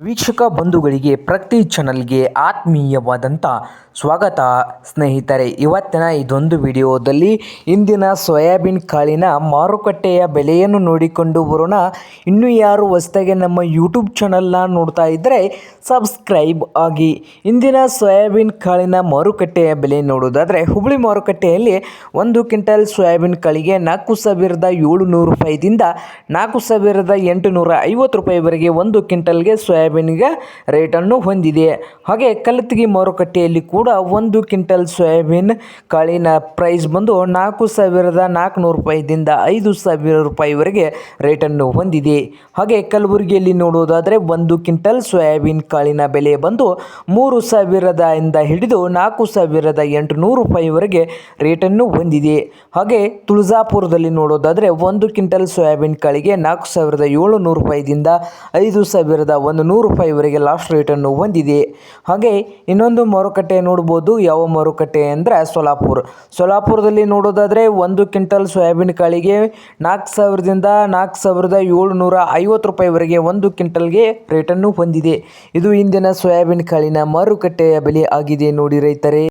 ವೀಕ್ಷಕ ಬಂಧುಗಳಿಗೆ ಪ್ರತಿ ಚಾನಲ್ಗೆ ಆತ್ಮೀಯವಾದಂಥ ಸ್ವಾಗತ. ಸ್ನೇಹಿತರೆ, ಇವತ್ತಿನ ಇದೊಂದು ವಿಡಿಯೋದಲ್ಲಿ ಇಂದಿನ ಸೋಯಾಬೀನ್ ಕಾಳಿನ ಮಾರುಕಟ್ಟೆಯ ಬೆಲೆಯನ್ನು ನೋಡಿಕೊಂಡು ಬರೋಣ. ಇನ್ನೂ ಯಾರು ಹೊಸದಾಗಿ ನಮ್ಮ ಯೂಟ್ಯೂಬ್ ಚಾನಲ್ನ ನೋಡ್ತಾ ಇದ್ದರೆ ಸಬ್ಸ್ಕ್ರೈಬ್ ಆಗಿ. ಇಂದಿನ ಸೋಯಾಬೀನ್ ಕಾಳಿನ ಮಾರುಕಟ್ಟೆಯ ಬೆಲೆ ನೋಡೋದಾದರೆ ಹುಬ್ಳಿ ಮಾರುಕಟ್ಟೆಯಲ್ಲಿ ಒಂದು ಕ್ವಿಂಟಲ್ ಸೋಯಾಬೀನ್ ಕಾಳಿಗೆ ನಾಲ್ಕು ಸಾವಿರದ ಏಳುನೂರು ರೂಪಾಯಿದಿಂದ ನಾಲ್ಕು ಸಾವಿರದ ಎಂಟುನೂರ ಐವತ್ತು ರೂಪಾಯಿವರೆಗೆ ಒಂದು ಕ್ವಿಂಟಲ್ಗೆ ಸೋಯಾಬೀನ್ಗೆ ರೇಟನ್ನು ಹೊಂದಿದೆ. ಹಾಗೆ ಕಲತಗಿ ಮಾರುಕಟ್ಟೆಯಲ್ಲಿ ಕೂಡ ಒಂದು ಕ್ವಿಂಟಲ್ ಸೋಯಾಬೀನ್ ಕಾಳಿನ ಪ್ರೈಸ್ ಬಂದು ನಾಲ್ಕು ಸಾವಿರದ ನಾಲ್ಕುನೂರು ರೂಪಾಯಿದಿಂದ ಐದು ಸಾವಿರ ರೂಪಾಯಿವರೆಗೆ ರೇಟನ್ನು ಹೊಂದಿದೆ. ಹಾಗೆ ಕಲಬುರಗಿಯಲ್ಲಿ ನೋಡುವುದಾದರೆ ಒಂದು ಕ್ವಿಂಟಲ್ ಸೋಯಾಬೀನ್ ಕಾಳಿನ ಬೆಲೆ ಬಂದು ಮೂರು ಸಾವಿರದ ಇಂದ ಹಿಡಿದು ನಾಲ್ಕು ಸಾವಿರದ ಎಂಟುನೂರು ರೂಪಾಯಿವರೆಗೆ ರೇಟನ್ನು ಹೊಂದಿದೆ. ಹಾಗೆ ತುಳಜಾಪುರದಲ್ಲಿ ನೋಡೋದಾದರೆ ಒಂದು ಕ್ವಿಂಟಲ್ ಸೋಯಾಬೀನ್ ಕಾಳಿಗೆ ನಾಲ್ಕು ಸಾವಿರದ ಏಳುನೂರು ರೂಪಾಯಿದಿಂದ ಐದು ಸಾವಿರದ ಒಂದು ನೂರು ರೂಪಾಯಿವರೆಗೆ ಲಾಸ್ಟ್ ರೇಟನ್ನು ಹೊಂದಿದೆ. ಹಾಗೆ ಇನ್ನೊಂದು ಮಾರುಕಟ್ಟೆ ನೋಡ್ಬೋದು. ಯಾವ ಮಾರುಕಟ್ಟೆ ಅಂದರೆ ಸೋಲಾಪುರ. ಸೋಲಾಪುರದಲ್ಲಿ ನೋಡೋದಾದರೆ ಒಂದು ಕ್ವಿಂಟಲ್ ಸೋಯಾಬೀನ್ ಕಾಳಿಗೆ ನಾಲ್ಕು ಸಾವಿರದಿಂದ ನಾಲ್ಕು ಸಾವಿರದ ಏಳುನೂರ ಐವತ್ತು ರೂಪಾಯಿವರೆಗೆ ಒಂದು ಕ್ವಿಂಟಲ್ಗೆ ರೇಟನ್ನು ಹೊಂದಿದೆ. ಇದು ಇಂದಿನ ಸೋಯಾಬೀನ್ ಕಾಳಿನ ಮಾರುಕಟ್ಟೆಯ ಬೆಲೆ ಆಗಿದೆ ನೋಡಿ ರೈತರೇ.